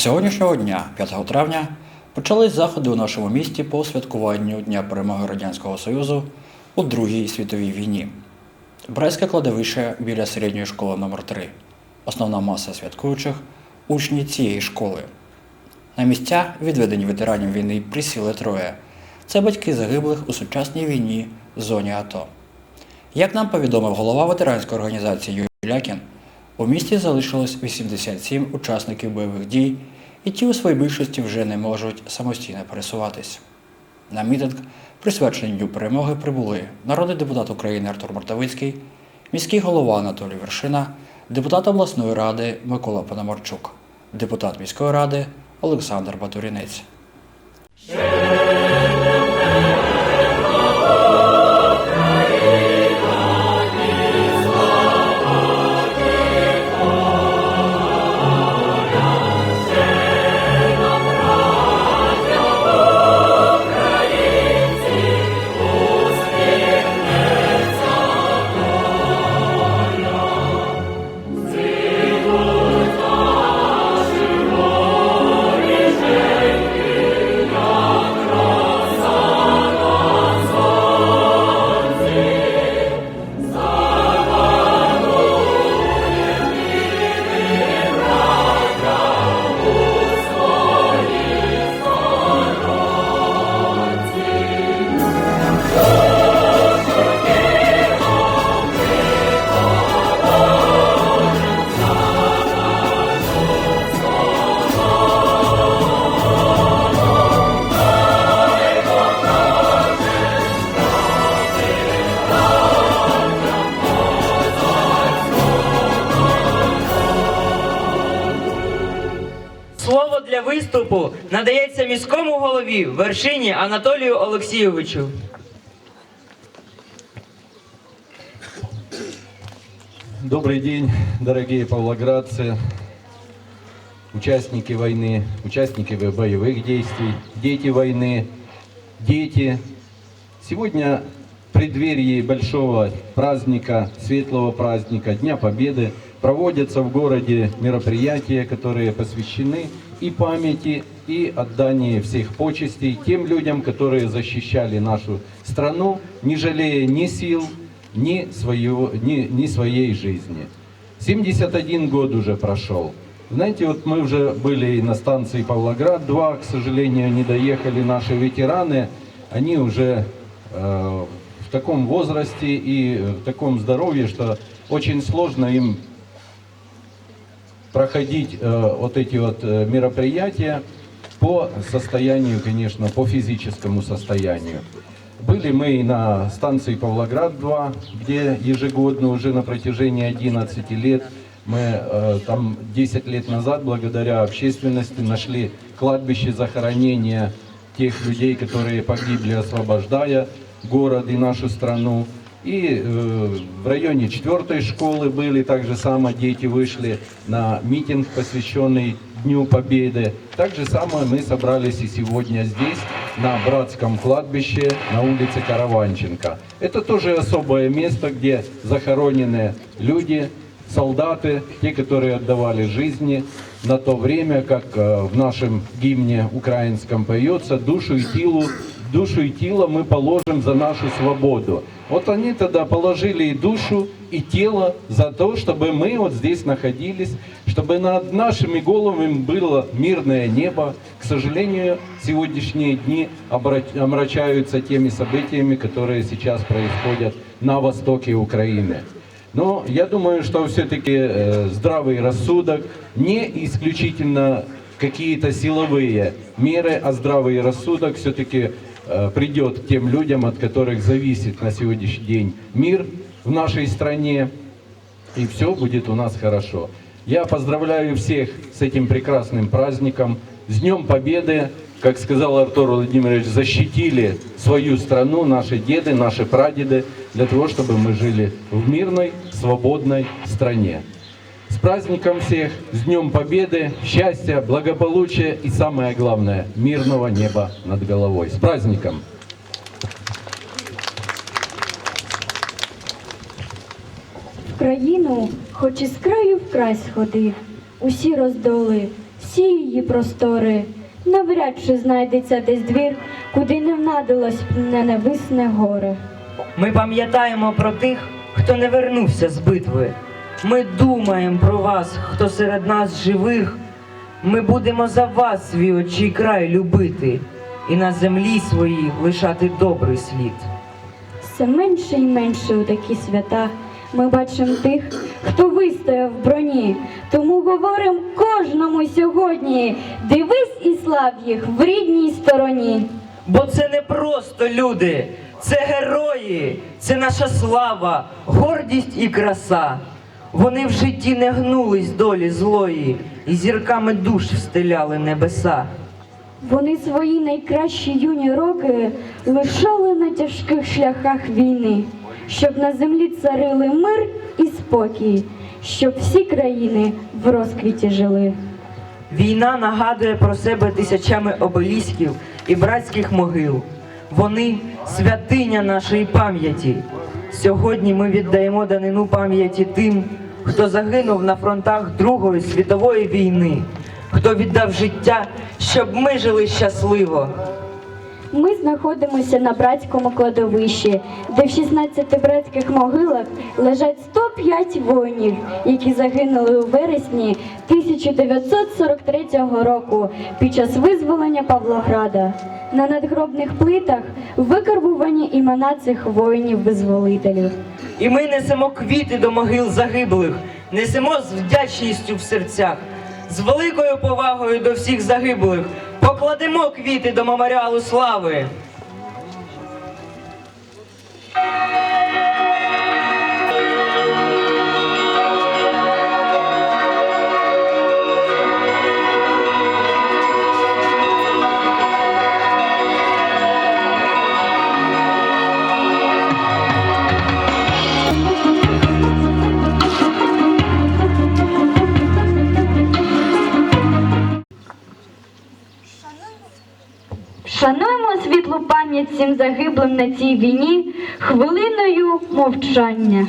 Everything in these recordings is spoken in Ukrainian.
сьогоднішнього дня, 5 травня, почались заходи у нашому місті по святкуванню Дня перемоги Радянського Союзу у Другій світовій війні. Брестське кладовище біля середньої школи номер 3 Основна маса святкуючих учні цієї школи. На місця, відведені ветеранів війни, присіли троє. Це батьки загиблих у сучасній війні в зоні АТО. Як нам повідомив голова ветеранської організації Юрій Лякін, у місті залишилось 87 учасників бойових дій, і ті у своїй більшості вже не можуть самостійно пересуватись. На мітинг, присвячений Дню перемоги, прибули народний депутат України Артур Мартовицький, міський голова Анатолій Вершина, депутат обласної ради Микола Пономарчук, депутат міської ради Олександр Батурінець. Слово для виступу надається міському голові вершині Анатолію Олексійовичу. Добрый день, дорогие павлоградцы, участники войны, участники боевых действий, дети войны, дети. Сегодня в преддверии большого праздника, светлого праздника, Дня Победы, проводятся в городе мероприятия, которые посвящены и памяти, и отданию всех почестей тем людям, которые защищали нашу страну, не жалея ни сил, ни, своего, ни, ни своей жизни. 71 год уже прошел. Знаете, вот мы уже были на станции Павлоград-2, к сожалению, не доехали наши ветераны. Они уже э, в таком возрасте и в таком здоровье, что очень сложно им проходить э, вот эти вот э, мероприятия по состоянию, конечно, по физическому состоянию. Были мы и на станции Павлоград-2, где ежегодно уже на протяжении 11 лет мы э, там 10 лет назад благодаря общественности нашли кладбище захоронения тех людей, которые погибли, освобождая город и нашу страну. И э, в районе четвертой школы были, так же само дети вышли на митинг, посвященный Дню Победы. Так же самое мы собрались и сегодня здесь, на Братском кладбище на улице Караванченко. Это тоже особое место, где захоронены люди, солдаты, те, которые отдавали жизни на то время, как э, в нашем гимне украинском поется, душу и телу, душу и тело мы положим за нашу свободу. Вот они тогда положили и душу, и тело за то, чтобы мы вот здесь находились, чтобы над нашими головами было мирное небо. К сожалению, сегодняшние дни омрачаются теми событиями, которые сейчас происходят на востоке Украины. Но я думаю, что все-таки э, здравый рассудок, не исключительно какие-то силовые меры, а здравый рассудок все-таки придет к тем людям, от которых зависит на сегодняшний день мир в нашей стране, и все будет у нас хорошо. Я поздравляю всех с этим прекрасным праздником, с Днем Победы. Как сказал Артур Владимирович, защитили свою страну, наши деды, наши прадеды, для того, чтобы мы жили в мирной, свободной стране. Праздником всех, с Днем Победы, счастья, благополучия и самое главное, мирного неба над головой. С праздником! В країну, хоч із краю в край сходив, усі роздоли, всі її простори. Навряд чи знайдеться десь двір, куди не внадилось б ненависне горе. Ми пам'ятаємо про тих, хто не вернувся з битви. Ми думаємо про вас, хто серед нас живих. Ми будемо за вас свій очі край любити і на землі своїй лишати добрий слід. Все менше і менше у такі свята ми бачимо тих, хто вистояв в броні. Тому говоримо кожному сьогодні: дивись і слав їх в рідній стороні. Бо це не просто люди, це герої, це наша слава, гордість і краса. Вони в житті не гнулись долі злої, і зірками душ встиляли небеса. Вони свої найкращі юні роки лишали на тяжких шляхах війни, щоб на землі царили мир і спокій, щоб всі країни в розквіті жили. Війна нагадує про себе тисячами обелісків і братських могил. Вони святиня нашої пам'яті. Сьогодні ми віддаємо данину пам'яті тим, хто загинув на фронтах Другої світової війни, хто віддав життя, щоб ми жили щасливо. Ми знаходимося на братському кладовищі, де в 16 братських могилах лежать 105 воїнів, які загинули у вересні 1943 року під час визволення Павлограда. На надгробних плитах викарбувані імена цих воїнів-визволителів. І ми несемо квіти до могил загиблих, несемо з вдячністю в серцях, з великою повагою до всіх загиблих, покладемо квіти до меморіалу слави. Пам'ять всім загиблим на цій війні хвилиною мовчання.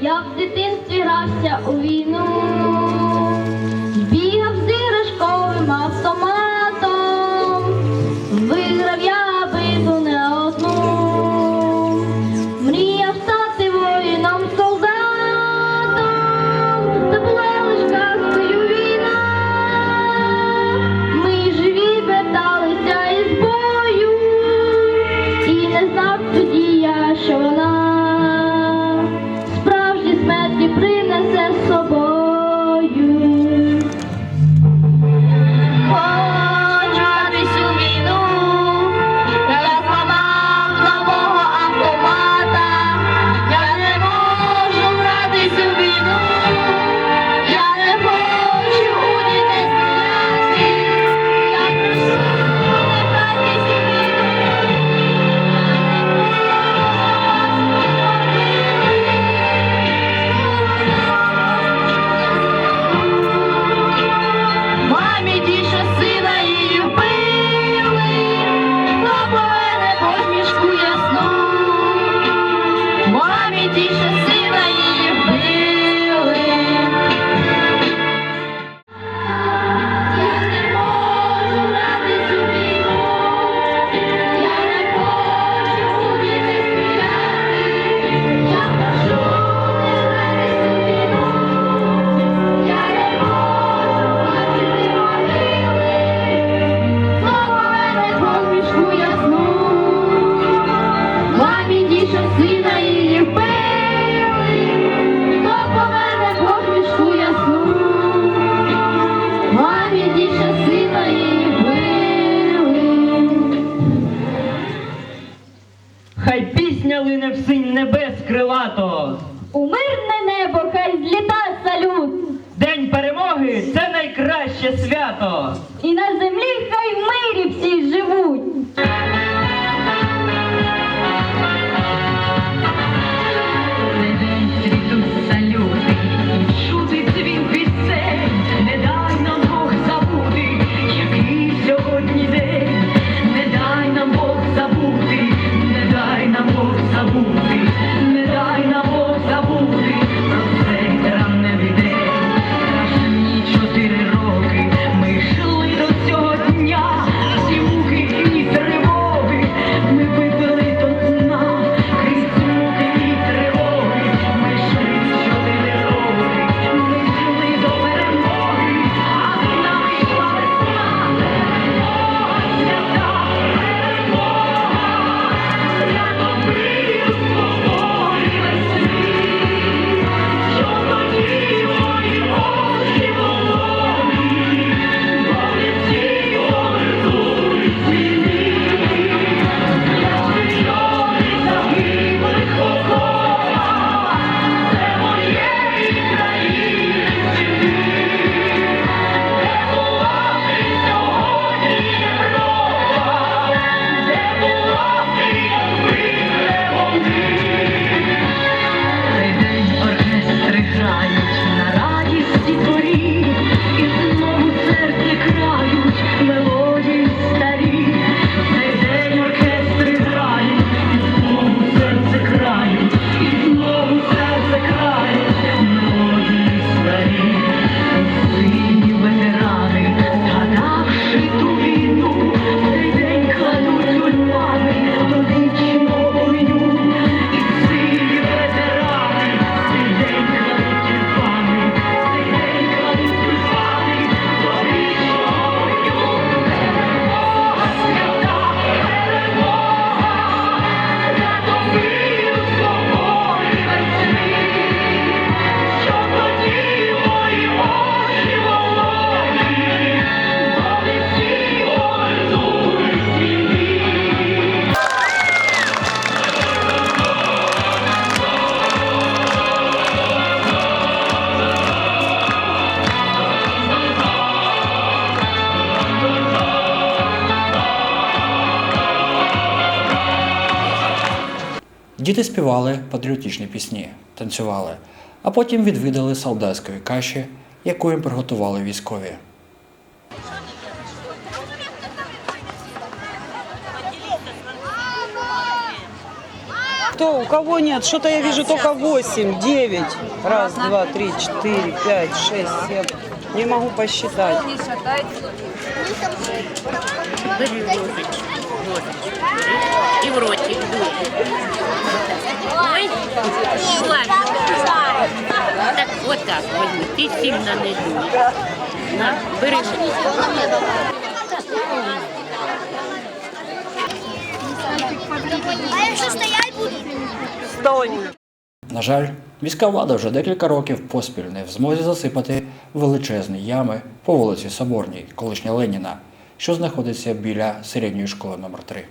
Я в дитинстві грався у війну, Діти співали патріотичні пісні, танцювали, а потім відвідали солдатської каші, яку їм приготували військові. Кто, у кого нет? Что-то я вижу только 8, 9. Раз, два, три, четыре, пять, шесть, семь. Не могу посчитать. И в Ой, ладно. Так, вот так возьми. Ты сильно не дуй. На, бери. А якщо стоять. На жаль, міська влада вже декілька років поспіль не в змозі засипати величезні ями по вулиці Соборній, колишня Леніна, що знаходиться біля середньої школи номер 3